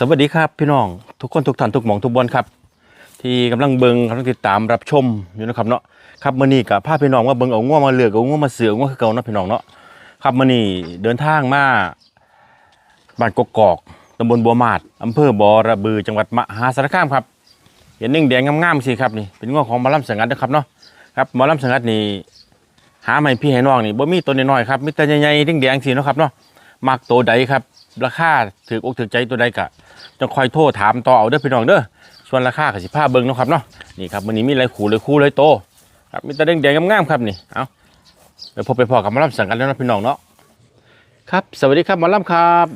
สวัสดีครับพี่น้องทุกคนทุกท่านทุกหมองทุกบอลครับ ที่กำลังเบิงกำลังติดตามรับชมอยู่นะครับเนาะครับมื่อนี้กับพาพี่น้องว่าเบิงเอาง่วงมาเลือกเอาง่วงมาเสือง่วงคือเก่าเนาะพี่น้องเนาะครับมื่อนี้เดินทางมาบ้านกกอกตำบลบัวมาดอำเภอบ่อระบือจังหวัดมหาสารคามครับ เห็นนิ่งแดงงามๆสิครับนี่เป็นง่วงของหมอลำสังกัดนะครับเนาะครับหมอลำสังกัดนี่หาไม่พี่ให้น้องนี่บ่มีตัวน้อยๆครับมีแต่ใหญ่ๆแดงสิเนาะครับเนาะมักตัวใดครับราคาถืออกถือใจตัวใดกะ จะคอยโทรถามต่อเอาเด้อพี่น้องเด้อส่วนราคากับสิผ้าเบิ้งนะครับเนาะนี่ครับวันนี้มีอะไรขู่เลยคู่เลยโตครับมีแต่แดงๆงามๆครับนี่เอาเดี๋ยวพบไปพอกับหมอลำสั่งกันแล้วนะพี่น้องเนาะครับ สวัสดีครับหมอลำครับ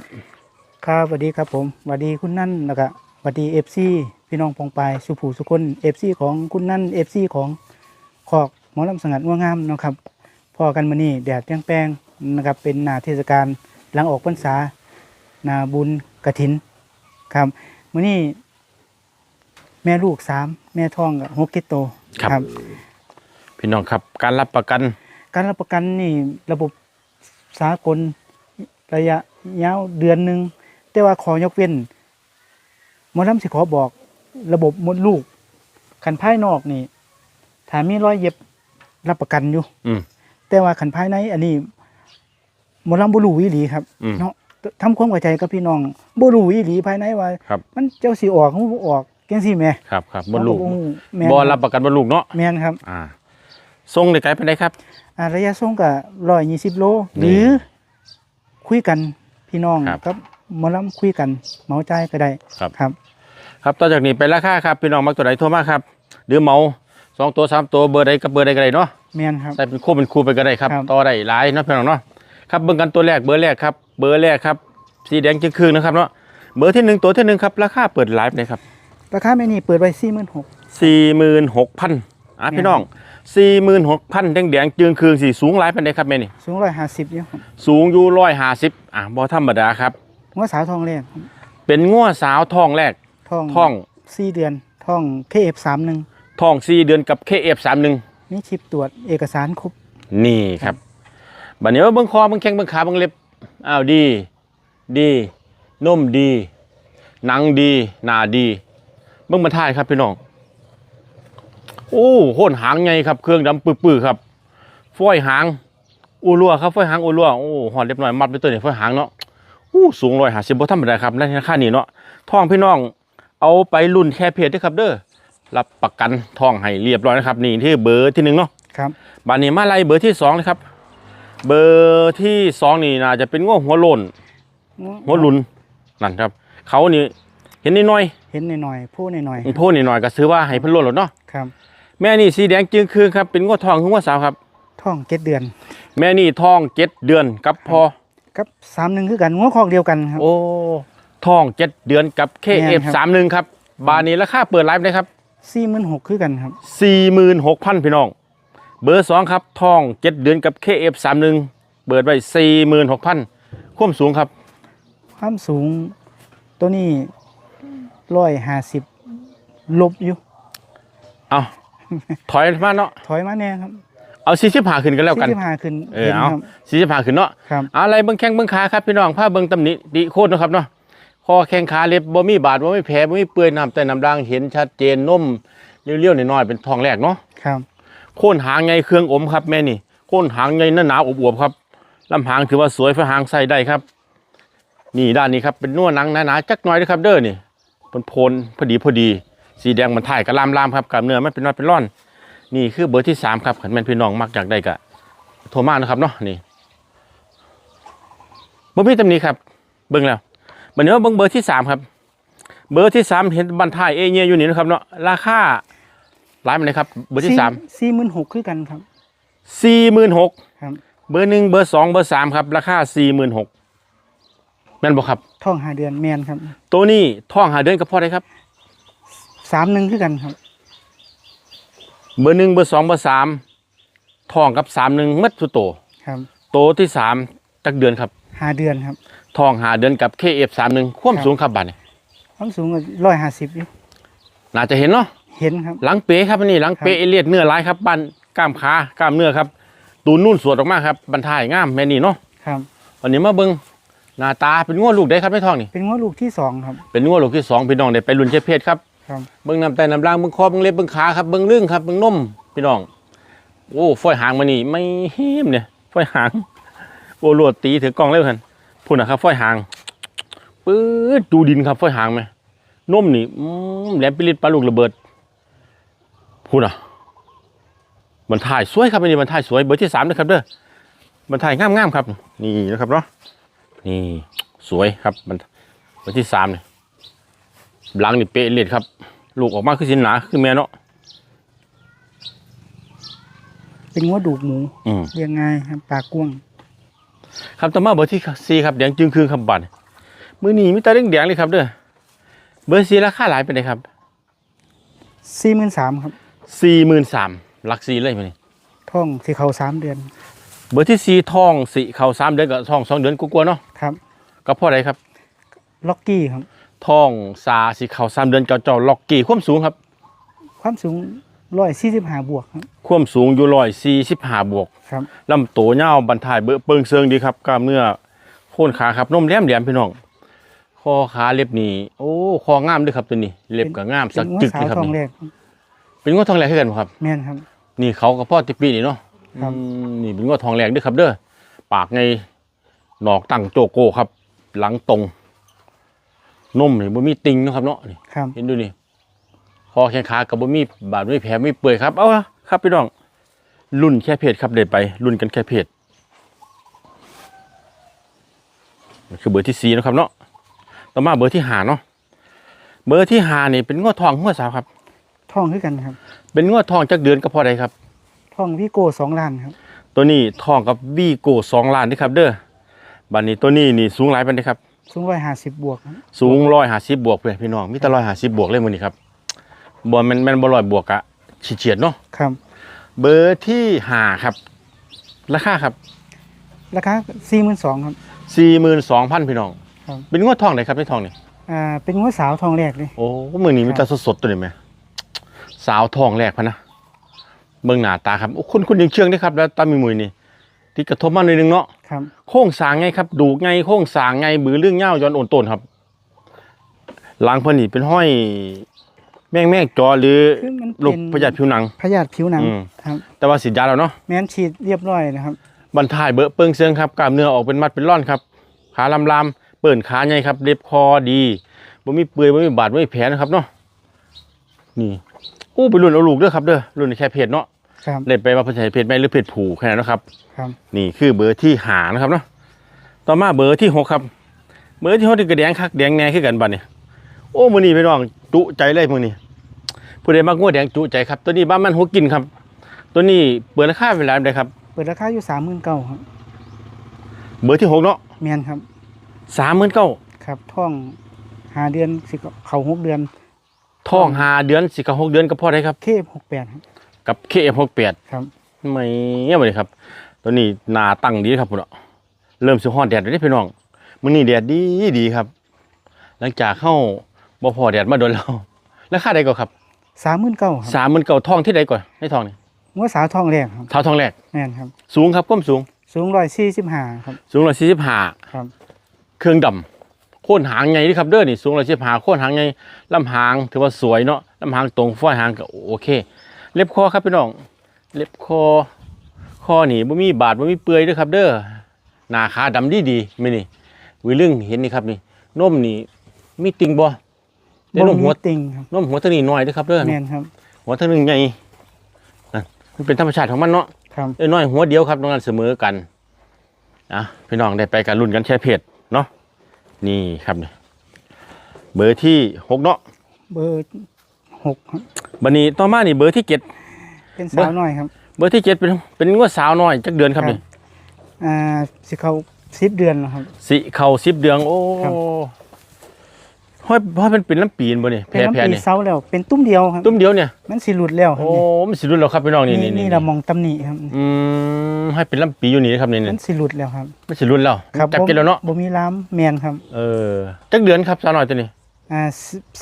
ครับสวัสดีครับผมสวัสดีคุณนั่นแล้วก็สวัสดีเอฟซีพี่น้องปองปายสุภูสุคนเอฟซีของคุณนั่นเอฟซีของขอกหมอลำสงัดง่วงามนะครับพอกันมานี่แดดแป้งๆนะครับเป็นนาเทศกาลหลังออกพรรษานาบุญกระถิน ครับมื่อนี้แม่ลูกสามแม่ท้องกับหกเก็ดโตครับ พี่น้องครับ การรับประกัน การรับประกันนี่ระบบสากลระยะยาวเดือนหนึ่งแต่ว่าขอยกเว้นหมอลำสิขอบอก ระบบมดลูกขันภายนอกนี่ถ้ามีรอยเย็บรับประกันอยู่ อืม แต่ว่าขันภายใน อันนี้หมอลำบุรูวิหลีครับอืม เนาะ ทำความเข้าใจกับพี่น้องบุรูวิหลีภายในว่าครับมันเจ้าสีออกเขาบ่ออกเก่งสิแม่ครับครับบนลูกแม่นบอรับประกันบนลูกเนาะแม่นครับอ่าทรงในไกลไปไหนครับอ่าระยะส่งกับร้อยยี่สิบโลหรือ คุยกันพี่น้องครับกับหมอลำคุยกันเหมาใจายก็ได้ครับครับ ครับต่อจากนี้ไปราคาครับ พี่น้องมักตัวไหนโทรมาครับหรือเหมาสองตัวสามตัวเบอร์ใดกับเบอร์ใดก็ได้เนาะแม่นครับใส่เป็นคู่เป็นคู่ไปก็ได้ครับครับต่อได้หลายเนาะพี่น้องเนาะครับเบิ่งกันตัวแรกเบอร์แรกครับ เบอร์แรกครับ สีแดงจึงครึ่งนะครับเนาะเบอร์ที่หนึ่งตัวที่หนึ่งครับราคาเปิดไลฟ์เลยครับราคาแม่นี่เปิดไว้สี่หมื่นหกสี่หมื่นหกพันอะพี่น้องสี่หมื่นหกพันแดงแดงๆจึงครึ่งสีสูงไลฟ์เป็นไดครับแม่นี่สูงร้อยห้าสิบอยู่ครับสูงอยู่ร้อยห้าสิบอะบ่ธรรมดาครับหัวสาวทองแรกครับเป็นง้วสาวทองแรกทองทองสี่เดือนทองเคเอฟสามหนึ่งทองสี่เดือนกับเคเอฟสามหนึ่งมีชิปตรวจเอกสารครบนี่ครับบัดนี้ว่าเบิ้งคอเบิ้งแข้งเบิ้งขาเบิ้งเล็บ อ้าวดี ดีนุ่มดี หนังดี หนาดีเบิ้งบรรทายครับพี่น้อง โอ้โหนหางไงครับ เครื่องดำปื้อๆครับฝ้อยหางอูรัวครับฝ้อยหางอูรัวโอ้หอดเล็บหน่อยมัดไปตัวนี้ฝ้อยหางเนาะอู้สูงร้อยห้าสิบบ่ธรรมดาครับในราคานี้เนาะท่องพี่น้อง เอาไปรุ่นแค่เพจด้วยครับเด้อรับประกันท่องให้เรียบร้อยนะครับ นี่ที่เบอร์ที่หนึ่งเนาะครับบานนี้มาไล่เบอร์ที่สองเลยครับ เบอร์ที่สองนี่น่าจะเป็นง่วงหัวโลนหัวหลุนนั่นครับ เขานี่เห็นนิดหน่อย เห็นหน่อยๆพูดหน่อยๆพูดนิดหน่อยก็ซื้อว่าให้เพิ่นโลนหลดเนาะๆครับ แม่นี่สีแดงจึงคือครับ เป็นง่วงทองคือง่วงสาวครับทองเจ็ดเดือน แม่นี่ทองเจ็ดเดือนกับพอกับสามหนึ่งคือกันหัวคอกเดียวกันครับ โอ้ทองเจ็ดเดือนกับแม่น KF ครับสามหนึ่งครับ บานนี้ราคาเปิดไลฟ์นะครับสี่หมื่นหกคือกันครับสี่หมื่นหกพันพี่น้อง เบอร์สองครับทองเจ็ดเดือนกับ KF สามหนึ่งเปิดไว้สี่หมื่นหกพันความสูงครับ ความสูงตัวนี้ร้อยห้าสิบลบอยู่ เอาถอยมาเนาะถอยมาแน่ครับ เอาสี่สิบห้าขึ้นกันแล้วกันสี่สิบห้าขึ้นเออห็นเอาครับสี่สิบห้าขึ้นเนาะครับเอาอะไรเบิ้งแข้งเบิ้งขาครับพี่น้องผ้าเบิ้งตำหนิดีโคตรนาะครับเนาะคอแข้งขาเล็บบ่มีบาดบ่มีแผลบ่มีเปื่อยน้ำแต่น้ำด่างเห็นชัดเจนนุ่มเลี้ยวๆน้อยๆเป็นทองแรกเนาะครับ โค่นหางไงเครื่องอมครับแม่นี่โค่นหางไงหน้าหนาวอวบๆครับลำหางถือว่าสวยฝาหางใส่ได้ครับ นี่ด้านนี้ครับเป็นนวดหนังหนาๆจักน่อยนะครับ เด้อนี่เป็นโพนพอดีพอดี สีแดงมันถ่ายกระลามลามครับกับเนื้อมันเป็นน้อยเป็นร่อน นี่คือเบอร์ที่สามครับขันแม่นพี่น้องมักอยากได้กะโทรมานะครับเนาะนี่บ่มีตำหนี้ครับ เบิ่งแล้วบัดนี้ว่าเบิ่งเบอร์ที่สามครับ เบอร์ที่สามเห็นบันทายเอเนียอยู่นี่นะครับเนาะราคา หลายมันเลยครับ เบอร์ที่สามสี่หมื่นหกคือกันครับสี่หมื่นหกครับเบอร์หนึ่งเบอร์สองเบอร์สามครับ ราคาสี่หมื่นหกแม่นบอกครับท่องหาเดือนแมนครับ ตัวนี้ท่องหาเดือนกับพ่อได้ครับสามหนึ่งคือกันครับ เบอร์หนึ่งเบอร์สองเบอร์สามท่องกับสามหนึ่งมัดสุดโตครับโตที่สามจักเดือนครับหาเดือนครับท่องหาเดือนกับเคเอฟสามหนึ่งความครับสูงครับบัตรความสูงร้อยห้าสิบอยู่น่าจะเห็นเนาะ เห็นครับหลังเป๊ะครับอันนี่หลังเป๊ะครับเอเลียดเนื้อลายครับบันกล้ามขากล้ามเนื้อครับ ตูนนุ่นสวดออกมาครับบันทายงามแม่นี่เนาะครับวันนี้มาเบิ้งหน้าตาเป็นงัวลูกได้ครับในท้องนี่เป็นงวดลูกที่สองครับเป็นงัวลูกที่สองพี่น้องได้ไปรุ่นเชฟเพศครับครับเบิ้งน้ำไตน้ำล่างเบิ้งคอเบิ้งเล็บเบิ้งขาครับเบิ้งลึ่งครับเบิ้งนมพี่น้องโอ้ฝอยหางมานี่ไม่เฮีมเนี่ยฝอยหางโอ้โหลดตีถือกล้องเลยคันพูดนะครับฝอยหางปื๊ดดูดินครับฝอยหางไหมนมนี่อืมแหลมปิลิตปลาลูกระเบิด พูดอะมันถ่ายสวยครับอันนี้มันถ่ายสวยเบอร์ที่สามนะครับเด้อมันถ่ายงามๆครับ นี่นะครับเนาะนี่สวยครับมันเบอร์ที่สามเนี่ยหลังนี่เป๊ะเลียดครับ ลูกออกมาคือสินหนาคือแม่เนาะเป็นงวดดูกหมูอืมเรียงง่ายครับปากกว้างครับต่อมาเบอร์ที่สี่ครับแดงจึงคือคำบัตรมือนี้มีแตาเร่งแดงเลยครับเด้อเบอร์สี่ราคาหลายเป็นไงครับสี่หมื่นสามครับ สี่หมื่นสามลักสี่เลยมันนี่ท่องสีเขาสามเดือน เบอร์ที่สี่ทองสี่เข่าสามเดือนกับทองสองเดือนกลัวาๆเนาะครับกับพ่อใดครับ ล็อกกี้ครับทองซาสีเข่าสามเดือนเจ้าเจ้าล็อกกี้ความสูงครับ ความสูงร้อยสี่สิบห้าบวกครับ ความสูงอยู่ร้อยสี่สิบห้าบวกครับลำตัวเงาวบรรทายเบอเปิงเซิงดีครับกล้ามเนื้อโค่นขาครับนมแหลมแหลมพี่น้องคอขาเล็บนี่โอ้คองามด้วยครับตัวนี้ เล็บก็งามสัเป็กนงวดจึกสาเลวยครับทองแรนี่กครับ เป็นงวดทองแหลกให้กันบ่ครับ แม่นครับ นี่เขากับพ่อติปีนี่เนาะครับ อืมนี่เป็นงวดทองแหลกด้วยครับ เด้อปากไงหนอกตั้งโจโก้ครับ หลังตรงนมนี่บ่มีติงเนาะครับเนาะนี่ ครับ เห็นดูนี่คอแข้งขากับบ่มีบาดไม่แผลไม่เปื่อยครับ เอาละครับพี่น้องรุ่นแค่เพจครับเด็ดไปรุ่นกันแค่เพจมันคือเบอร์ที่สี่นะครับเนาะต่อมาเบอร์ที่ห้าเนาะเบอร์ที่ห้านี่เป็นงวดทองงวดสาวครับ ท่องคือกันครับ เป็นงวดทองจักเดือนก็พอได้ครับท่องวิโก้สองล้านครับ ตัวนี้ทองกับวีโก้สองล้านนี่ครับเด้อบัดนี้ตัวนี้นี่สูงหลายปานใดครับ สูงร้อยห้าสิบบวกครับสูงร้อยห้าสิบบวกเลยพี่น้องมีแต่ร้อยห้าสิบบวกเลยมื้อนี้ครับบ่แม่นแม่นบ่ร้อยบวกอะเฉียดๆเนาะครับ เบอร์ที่ห้าครับ ราคาครับ ราคาสี่หมื่นสองครับ สี่หมื่นสองพันพี่น้อง ครับ เป็นงวดทองไหนครับในทองนี่อ่าเป็นงวดสาวทองแรกเลย โอ้มือนี้มีครัแต่บสดๆตัวนี้ไหม สาวทองแรกพะนะเบิ่งหน้าตาครับโอ้คุณคุณยังเชื่องเด้ครับ แล้วตามีมือนี่ที่กระทบมาหน่อยนึงเนาะครับโค้งสร้างไงครับ ดูไงโค้งสร้างไงบือเรื่องเง่าย้อนโอนต้นครับหลังเพนนี่เป็นห้อย แม่งแม่งจอหรือคือมันลูกเป็นประหยัดผิวหนัง พยาธิผิวหนังอืม ครับ แต่ว่าสีดยาแล้วเนาะ แม้นฉีดเรียบร้อยนะครับ บันทายเบอะเปิงเซิงครับกล้ามเนื้อออกเป็นมัดเป็นร่อนครับขาลำลำๆเปิ่นขาใหญ่ครับเล็บคอดีบ่มีเปื่อยบ่มีบาดบ่มีแผลนะครับเนาะนี่ อู้ไปรุ่นเอาลูกเด้อครับเด้อรุ่นแค่เพจเนาะครับเล่นไปว่าเพิ่นสิใช้เพจแม่หรือเพจผูแค่นั้นเนาะครับ ครับ นี่คือเบอร์ที่หานะครับเนาะต่อมาเบอร์ที่หกครับ เบอร์ที่หกนี่ก็แดงคักแดงแน่คือกันบัดนี้โอ้มื้อนี้พี่น้องจุใจเลยมื้อนี้ผู้ใดมักงัวแดงจุใจครับ ตัวนี้บ้านมันหัวกินครับ ตัวนี้เปิดราคาเป็นรายใดครับ เปิดราคาอยู่สามหมื่นเก้าครับ เบอร์ที่หกเนาะแมนครับสามหมื่นเก้าครับท่องหาเดือนสิเขาหกเดือน ท้องหาเดือนสิกับหกเดือนก็พอได้ครับเคหกแปดครับกับเคเอฟหกแปดครับไม่เงี้ยเลยครับ ตัวนี้หนาตั้งดีครับพุ่นเนาะเริ่มสิฮ้อนแดดแล้วเด้พี่น้องมื้อนี้แดดดีดีครับ หลังจากเข้าบ่พอแดดมาโดนแล้วแล้วค่าใดก่อนครับสามหมื่นเก้าครับสามหมื่นเก่าทองที่ใดก่อนในทองนี่งวดสาวทองแรกครับเท้าทองแรกแมนครับ สูงครับก้มสูง สูงร้อยสี่สิบห้าครับ สูงร้อยสี่สิบห้าครับ เครื่องดำโค่นหางไงนี่ครับเด้อนี่สูงร้อยสี่สิบห้าโค่นหางไงลำหางถือว่าสวยเนาะลำหางตรงฝ้อยหางก็โอเค เล็บคอครับพี่น้อง เล็บคอคอนี่บ่มีบาดบ่มีเปื่อยเด้วยครับ เด้อหน้าขาดำดีดีๆไม่นี่วิลึงเห็นนี่ครับนี่นมนี่มีติงบ่ได้นมหัวบ่ติงครับนมหัวเท่านี้น้อยเด้อครับเด้อแมนครับ หัวเท่านึงใหญ่นั่นมันเป็นธรรมชาติของมันเนาะครับเอ้ยน้อยหัวเดียวครับตรงนั้นเสมอกันนะพี่น้องได้ไปกันรุ่นกันแช่เพจเนาะ นี่ครับนี่เบอร์ที่หกเนาะเบอร์หกครับบันนี้ต่อมานี่เบอร์ที่เจ็ดเป็นเบอสาร์วน้อยครับ เบอร์ที่เจ็ดเป็นเป็นงวดสาวน้อยจักเดือนครับครับนี่อ่าสิเขาสิบเดือนแล้วครับ สิเข่าสิบเดือนโอ้ครับ ห้อยห้อยเป็นเป็นลำปีนบ่นี่แพเป็นร่น้ำแพร่ปีนี่เศร้าแล้ว เป็นตุ้มเดียวครับ ตุ้มเดียวเนี่ยมันสิหลุดแล้วครับโอ้มันสิรุ่นแล้วครับพี่น้องนี่นี่นี่นี่เรามองตำหนิครับ อืมให้เป็นลำปีอยู่นี่นะครับนี่มันี่นสิหลุดแล้วครับมันสิรุ่นแล้วครับจับกินแล้วเนาะบ่มีล้ามแมนครับ เออจักเดือนครับสาวน้อยตัวนี้อ่า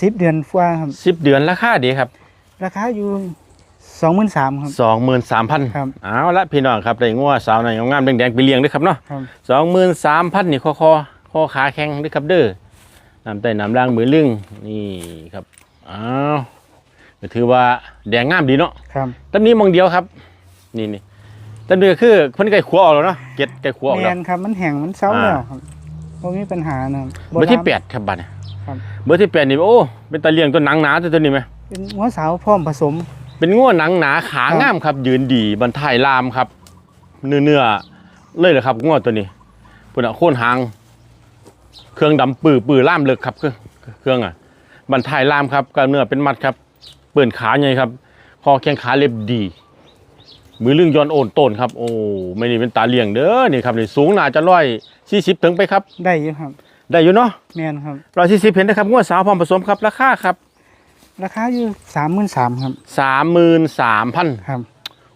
สิบเดือนฟ้าครับ สิบเดือนราคาดีครับ ราคาอยู่สองหมื่นสามครับ สองหมื่นสามพันครับ เอาละพี่น้องครับได้งัวสาวหน่อยงามๆแดงๆไปเลี้ยงด้วยครับเนาะครับ สองหมื่นสามพันนี่คอคอข้อขาแข็งด้วยครับเด้อ น้ำใต้น้ำล่างมือลึงนี่ครับอ้าวก็ถือว่าแดงงามดีเนาะครับต้นนี้มองเดียวครับ นี่นี่ต้นนี้ก็คือเพิ่นไก่ขัวออกแล้วเนาะเก็ดไก่ขัวออกแมแล้วนครับมันแห้งมันเซาอ่าแล้วครับบ่มีปัญหานะครับเบอร์ที่ดำแปดครับบัดเนี่ยครับเบอร์ที่แปดนี่โอ้เป็นตะเลียงตัวหนังหนาตัวนี้ไหมเป็นหัวสาวพร้อมผสม เป็นง่วหนังหนาขาครับงามครับ ยืนดีบรรทายลามครับ เนื้อเนื้อเลยเลยครับง่วตัวนี้ปุ่นอะโค่นหาง เครื่องดำปื้อปื้อล่ามเลิกครับ เครื่องเครื่องอะบรรทายลามครับกล้ามเนื้อเป็นมัดครับ เปิ่นขาใหญ่ครับ คอแข้งขาเล็บดี มือลึงย้อนโอนต้นครับ โอ้ไม่นี่เป็นตาเลี้ยงเด้อนี่ครับนี่สูงน่าจะร้อยสี่สิบถึงไปครับ ได้อยู่ครับ ได้อยู่เนาะแมนครับร้อยสี่สิบเห็นนะครับงวดสาวพร้อมผสมครับราคาครับ ราคาอยู่สามหมื่นสามครับสามหมื่นสามพันครับ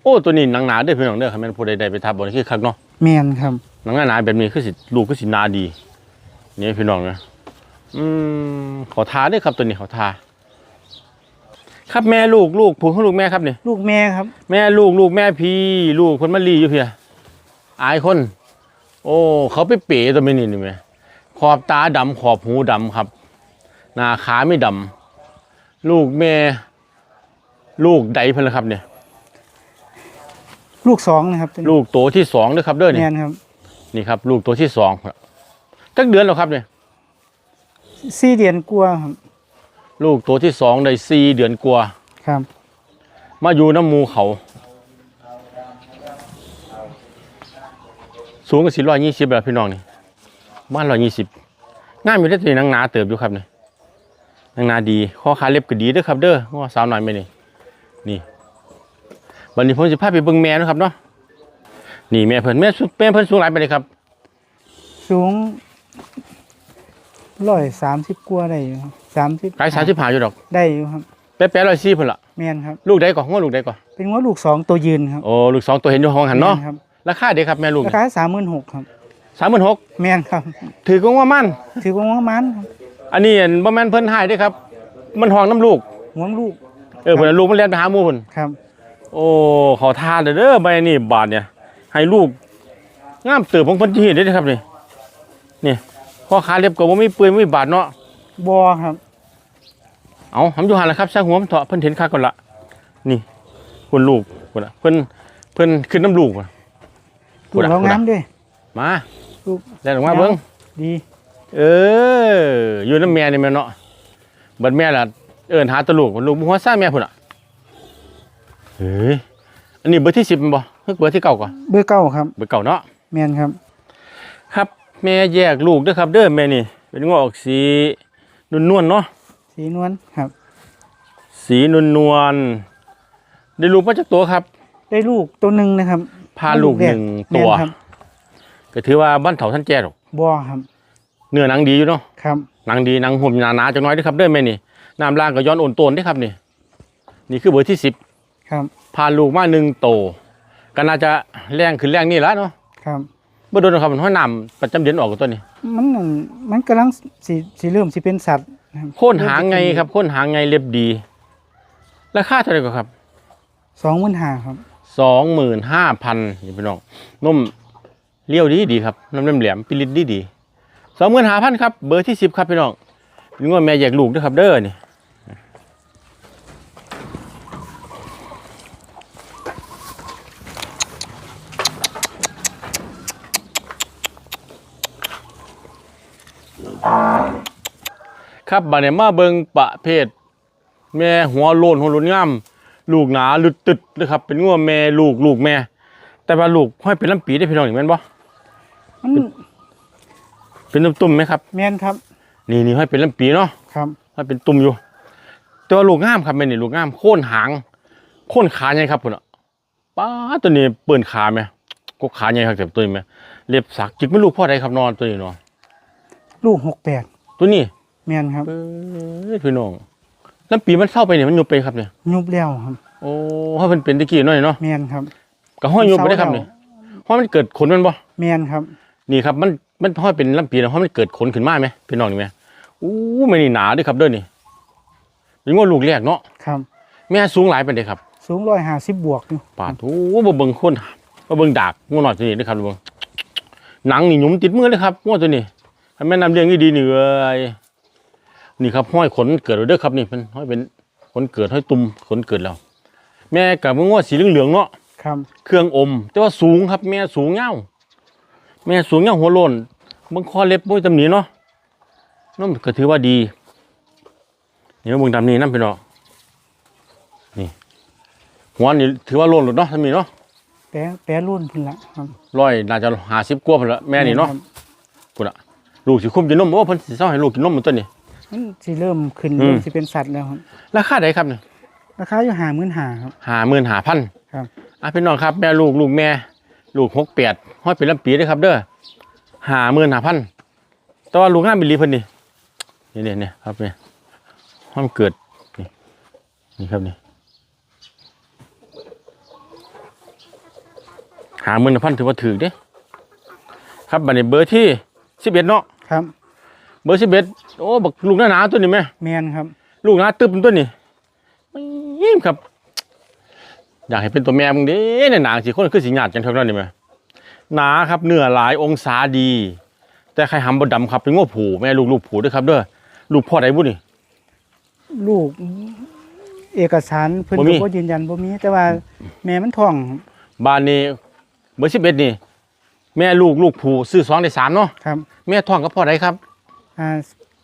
โอ้ตัวนี้หนังหนาเด้อพี่น้องเด้อครับแม่นผู้ใดได้ไปทับบอลคือคักเนาะแมนครับหนังหนาแบบนี้คือสิลูกคือสิหนาดี นี่พี่น้องนะอืมขอทาเด้วยครับตัวนี้ขอทา ครับแม่ลูกลูกผู้ของลูกแม่ครับนี่ลูกแม่ครับ แม่ลูกลูกแม่พี่ ลูกคนมาลีอยู่เพียอายคน โอ้ เขาไปเป๋ตัวไม่นี่นี่ไหมขอบตาดำขอบหูดำครับ หน้าขาไม่ดำลูกแม่ ลูกใดเพิ่นละครับเนี่ย ลูกสองนะครับตัวนี้ลูกตัวที่สองเด้อครับเด้อแมนี่นครับ นี่ครับ ลูกตัวที่สองครับ จักเดือนแล้วครับเนี่ยสี่เดือนกลัวาครับลูกตัวที่สองได้สี่เดือนกว่า ครับ มาอยู่น้ำหมูเขา สูงกับสี่ร้อยยี่สิบแบบพี่น้องนี่บ้านร้อยยี่สิบงามอยู่ได้อตัวนังหนาเติบอยู่ครับนี่นังหนาดีข้อขาเล็บก็ดีเด้อครับ เด้อง้อสาวหน่อยไหมนี่นี่วันนี้ผมจะพาไปเบิ่งแม่นะครับเนาะนี่แม่เพิ่นแม่สุแม่เพิ่นสูงหลายไปเลยครับ สูง ร้อยสามสิบกว่าได้อยู่ครับสามสิบไกลสามสิบห้าอยู่ดอก ได้อยู่ครับ แป๊ะๆร้อยสี่เพิ่นละแมนครับ ลูกใดก่อนง้อลูกใดก่อนเป็นหัวลูกสองตัวยืนครับโอ้ลูกสองตัวเห็นอยู่ห้องหันเนาะแม่ครับราคาเด็กครับแม่ลูกราคาสามหมื่นหกครับ สามหมื่นหกแมนครับ ถือก็ว่ามันถือว่าหัวมันครับอันนี้อันบ่แม่นเพิ่นให้เด้อครับ มันห้องน้ำลูกหัวลูกเออเพิ่นเอาลูกมันเรียนไปหาหมู่เพิ่น ครับ โอ้ขอทานเด้อเด้อใบนี่บาทเนี่ย ให้ลูกงามเติบของเพิ่นที่เห็นเด้อครับนี่ นี่ข้อขาเล็บก็บ่มีเปื่อยบ่มีบาดเนาะบอครับเอาหำอยู่หั่นล่ะครับช่างหัวมันเถาะเพิ่นเห็นคักก่อนละนี่คุณลูกพุ่นน่ะเพิ่นเพิ่นขึ้นน้ำลูกพุ่นลูกเรางามด้วยมาลูกแล่นออกมาเบิ่ง ดี เออ อยู่น้ำแม่นี่แม่เนาะบัดแม่ล่ะ เอิ้นหาแตะลูกลูกบ่ฮู้ซ่าแม่พุ่นน่ะเฮ้ยอันนี้เบอร์ที่10แม่นบ่เฮ้ยเบอร์ที่เก้าก่อนเบอร์เก้าครับ เบอร์เก่าเนาะ แมนครับครับ แม่แยกลูกเด้อครับ เด้อแม่นี่ เป็นงอกสีนวลๆเนาะสีนวลครับ สีนวลๆได้ลูกมาจากตัวครับ ได้ลูกตัวหนึ่งนะครับพาลูกหนึ่งแม่ตัวครับก็ถือว่าบ้านเถาท่านแจ้หรอกบอครับ เนื้อหนังดีอยู่เนาะครับหนังดีหนังห่มหนาๆจังน้อยเด้อครับเด้อแม่นี่น้ำล่างก็ย้อนโอนโตนเด้อครับนี่ นี่คือเบอร์ที่สิบครับพาลูกมาหนึ่งโตก็น่าจะแรงขึ้นแรงนี่แล้วเนาะครับ บ่โดนหรอกครับมันห้อยน้ำประจำเดือนออกกับตัวนี้มันนั่นมันกำลังสีสีเริ่มสีเป็นสัตว์รับโค่นหางไงครับโค่นหางไงเล็บดี ราคาเท่าไหร่กว่าครับสองหมื่นห้าครับ สองหมื่นห้าพันนี่พี่น้องนมเลี้ยวดีดีครับน้ำเล่มแหลมปิลิตดีดีสองหมื่นห้าพันครับเบอร์ที่สิบครับพี่น้องเป็นงวดแม่แยกลูกด้วยครับเด้อนี่ ครับบัดนี้มาเบิงประเภท แม่หัวโลนหัวโลนงามลูกหนาลึดตึดเลยครับ เป็นงัวแม่ลูกลูกแม่ แต่ว่าลูกห้อยเป็นลำปีได้พี่น้องอย่างแม่นบ่มันเป็นตุ่มๆไหมครับแมนครับ นี่นี่ห้อยเป็นลำปีเนาะครับห้อยเป็นตุ่มอยู่ แต่ว่าลูกงามครับแม่นี่ลูกงามโค่นหางโค่นขาใหญ่ครับพุ่นอะป้าดตัวนี้เปิ่นขาไหมก็ขาใหญ่ครับแต่ตัวนี้ไหมเล็บสักจิกไม่ลูกพ่อใดครับนอนตัวนี้เนาะลูกหกแปดตัวนี้ แมนครับ เอ้ยพี่น้องลำปีมันเข้าไปเนี่ยมันยุบไปครับเนี่ยยุบแล้วครับ โอ้ห้อยเป็นเป็นตะกี้หน่อยเนาะแมนครับก็ห้อยยุบไปได้ครับเนี่ยห้อยมันเกิดขนมันบ่แมนครับ นี่ครับมันมันห้อยเป็นลำปีนะเพราะมันเกิดขนขึ้นมาไหมพี่น้องนี่ไหมอู้ไม่นี่หนาด้วยครับเด้อนี่นี่ว่าลูกแรกเนาะครับ แม่สูงหลายเป็นเด้ครับ สูงร้อยห้าสิบบวกอยู่ปาดโอ้บ่เบิ่งคนบ่เบิ่งดากงูหน่อยตัวนี้เด้อครับเบิ่งหนังนี่หยุมติดมือเลยครับงูตัวนี้ถ้าแม่น้ำเลี้ยงนี่ดีนี่เอ้ย นี่ครับห้อยขนเกิดแล้วเด้อครับนี่เป็นห้อยเป็นขนเกิดห้อยตุ่มขนเกิดแล้ว แม่กับมึงว่าสีเหลืองๆเนาะครับ เครื่องอม แต่ว่าสูงครับ แม่สูงเงาวแม่สูงเงาวหัวโลนเบิ่งคอเล็บมุ้ยตำหนิเนาะนั่นก็ถือว่าดีนี่มาเบิ่งตำหนี้นั่นพี่น้องนี่หัวนี่ถือว่าโลนหลุดเนาะตำหนิเนาะแปรแปรรุ่นพุ่นละครับร้อยน่าจะหาสิบกว่าพุ่นละแม่นี่เนาะครับพุ่นอะลูกสิคุ้มกินนมโอ้เพิ่นสิเซาให้ลูกกินนมมันตัวนี้ มันสิเริ่มขึ้นอืม เริ่มสิเป็นสัตว์แล้วครับราคาใดครับเนี่ยราคาอยู่หาหมื่นหาครับ หาหมื่นหาพันครับ อะพี่น้องครับแม่ลูกลูกแม่ ลูกหกแปดห้อยเป็นลำปีเด้อครับ เด้อหาหมื่นหาพันแต่ว่าลูกงามบิลลีเพิ่นนี่นี่เนี่ยเนี่ยครับเนี่ยห้องเกิดนี่นี่ครับนี่หาหมื่นหาพันถือว่าถือเด้ครับบัดนี้เบอร์ที่สิบเอ็ดเนาะ ครับ เบอร์สิบเอ็ดโอ้บักลูกหน้าหนาตัวนี้ไหมแมนครับ ลูกหน้าตึบมันตัวนี้ไม่ยิ้มครับ อยากให้เป็นตัวแม่มึงเด้เนี่ยหนาสิคนคือสิหยาดกันเท่านั้นนี่ไหมหนาครับเนื้อหลายองศาดี แต่ใครหำบดำครับเป็นง้อผูแม่ลูกลูกผูด้วยครับเด้อลูกพ่อใดบุนี่ลูกเอกสารเพิ่นบ่มีก็บ่ยืนยันบ่มี แต่ว่าแม่มันท้องบ้านนี้เบอร์สิบเอ็ดนี่ แม่ลูกลูกผูซื้อสองได้สามเนาะครับแม่ท้องกับพ่อใดครับ อ่า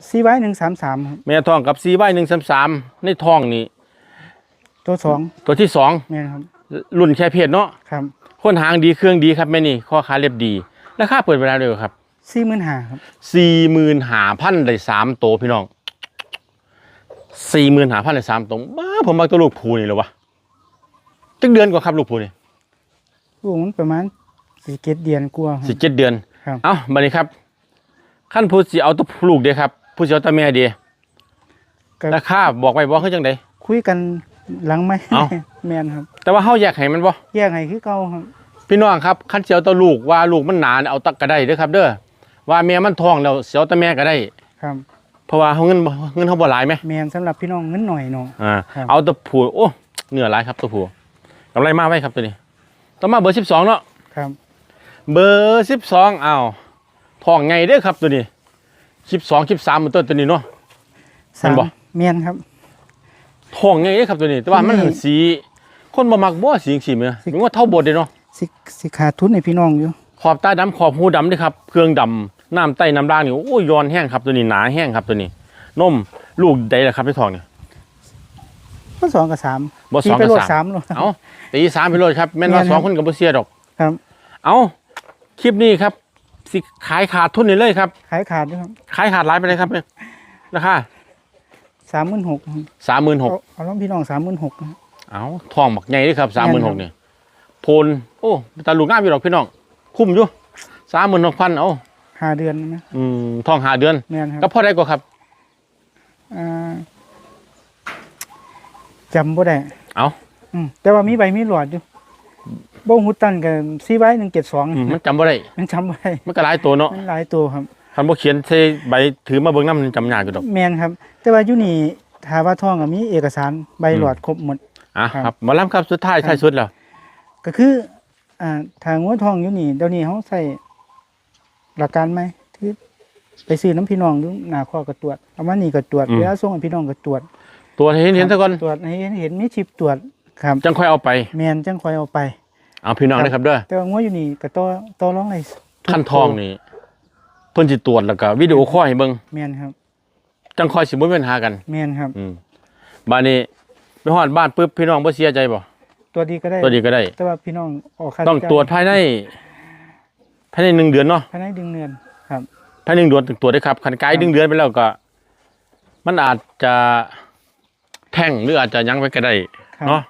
ซีไว้133ครับแม่ท้องกับซีใบหนึ่งสามสามในท้องนี่ตัวสองตัวที่สองแม่นครับรุ่นแค่เพศเนาะครับคนหางดีเครื่องดีครับแม่นี่ข้อขาเล็บดีราคาเปิดเวลาเดียวครับ45,000ครับสี่หมื่นหาพันได้สามโตวพี่น้องสี่หมื่นหาพันได้สามโตวบ้าผมมาตัวลูกผูนี่เลยวะจักเดือนกว่าครับลูกผูนี่ลูกมันประมาณสิเจ็ดเดือนกว่าคสิรับเจ็ดเดือน ครับ เอ้าบัดนี้ครับ ขั้นผู้สิเอาตัวลูกเดียครับ ผู้สิเอาตัวแม่เดียก็ราคาบอกไว้บ่คือจังได คุยกันหลังไหมเอ้า แม่นครับ แต่ว่าเฮาอยากให้มันบ่แยกให้คือเก่าครับ พี่น้องครับขั้นสิเอาตัวลูกว่าลูกมันหนาเนี่ยเอาตักก็ได้เด้อครับ เด้อว่าแม่มันท้องแล้วสิเอาตัวแม่ก็ได้ ครับ เพราะว่าเฮาเงินบ่เงินเฮาบ่หลายไหมแม่นสำหรับพี่น้องเงินหน่อยเนาะ อ่าครับ เอาตัวผูโอ้เหนือหลายครับตัวผูกำไรมากไว้ครับตัวนี้ต่อมาเบอร์สิบสองเนาะ ครับ เบอร์สิบสองอ้าว ทองไงเด้อครับตัวนี้สิบสองสิบสามมันตัวตัวนี้เนาะแม่นบ่แม่นครับทองไงเด้อครับตัวนี้ แต่ว่ามันนี่เห็นสี คนบ่มักบ่สีสีมั้ยมันว่าเท่าบดเลยเนาะสิสิขาดทุนให้พี่น้องอยู่ขอบตาดำขอบหูดำเด้อครับเครื่องดำน้ำใต้น้ำล่างนี่โอ้ยย้อนแห้งครับตัวนี้หนาแห้งครับตัวนี้นมลูกใดล่ะครับในทองนี่ก็สองกับสามบ่สองตีไปกับโลดสาสามมโลด เอาตีสามไปเลยครับแม่นว่าแม่นสองครับคนกับบ่เสียดอก ครับ เอาคลิปนี้ครับ สิขายขาดทุนนี่เลยครับ ขายขาดด้วยครับขายขาดหลายไปเลยครับราคาสามหมื่นหกสามหมื่นหกเอาล้องพี่น้องสามหมื่นหกเอาทองบักใหญ่เลยครับสามหมื่นหกแม่นครับเนี่ยโพนโอ้ตาลูกงามอยู่หรอกพี่น้อง คุ้มอยู่สามหมื่นหกพันเอาห้าเดือนนะอืมทองหาเดือนแม่นครับก็พอได้ก็ครับอ่าจำบ่ได้ เอาอืมแต่ว่ามีใบมีหลอดอยู่ บ่งหุดตันกับซีไว้หนึ่งเจ็ดสองอืมมันจำบ่ได้ มันจำบ่ได้มันก็หลายตัวเนาะมันหลายตัวครับ คันบ่เขียนใส่ใบถือมาเบิ่งน้ำมันจำยากอยู่ดอก แมนครับ แต่ว่าอยู่นี่ถาว่าทองก็มีเอกสารใบหลอดครบหมด อะครับ ครับหมาล้ำครับสุดท้ายครับท้ายสุดแล้ว ก็คือ อ่าทางงัวทองอยู่นี่เดี๋ยวนี้เขาใส่หลักการไหมที่ไปซื้อน้ำพี่น้องดูหน้าข้อก็ตรวจเอามานี่ก็ตรวจเวลาส่งให้พี่น้องก็ตรวจตัวให้เห็นเห็นซะก่อน ตรวจให้เห็นเห็นมีชิปตรวจ ครับจังค่อยเอาไปแมนจังคอยเอาไป เอาพี่น้องครับนะครับเด้อแต่ว่างัวอยู่นี่ก็ต่อต่อร้องให้ทุกขั้นทองนี่เพิ่นสิตรวจแล้วก็วิดีโอคอลให้เบิ่งแมนครับ จังค่อยสิบ่มีปัญหากัน แมนครับอืมบ้านนี้ไปฮอดบ้านปุ๊บพี่น้องบ่เสียใจบ่ตัวดีก็ได้ตัวดีก็ได้ แต่ว่าพี่น้องออกค่าต้องใช้จ่ายตรวจภายในภายในหนึ่งเดือนเนาะภายในดึงเงินครับภายในหนึ่งเดือนถึงตรวจได้ครับคันไกลหนึ่งเดือนไปแล้วก็ มันอาจจะแท่งหรืออาจจะยั้งไว้ก็ได้ครับเนาะ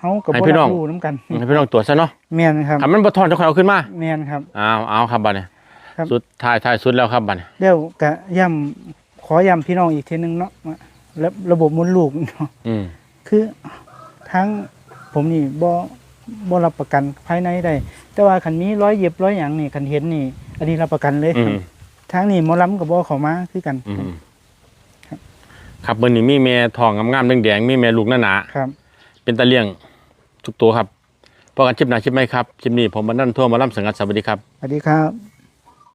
เฮากับให้บ่พี่น้รัองบรู้น้ำกันให้พี่น้องตรวจซะเนาะแมนครับถ้ามันบ่ทอนจะค่อยเอาขึ้นมาแมนครับเอาเอาครับบัดนี้ครับ สุดท้ายท้ายสุดแล้วครับบัดนี้เดี๋ยวกะย้ำขอย้ำพี่น้องอีกทีหนึงเนาะว่าระระบบมดลูกเนาะอืมคือทั้งผมนี่บ่บ่รับประกันภายในได้แต่ว่าคันมีร้อยเย็บร้อยหยังนี่คันเห็นนี่ อันนี้รับประกันเลยอืม ทางนี้หมอลำกับบ่เข้ามาคือกัน อืมครับมื้อนี้มีแม่ทองงามๆแดงๆมีแม่ลูกหนาครับๆ เป็นตะเลี่ยงทุกตัวครับพอกันชิปหนาชิปไหมครับชิปนี้ผมมานั่นทั่วมาล่ำสังกัดสวัสดีครับ สวัสดีครับ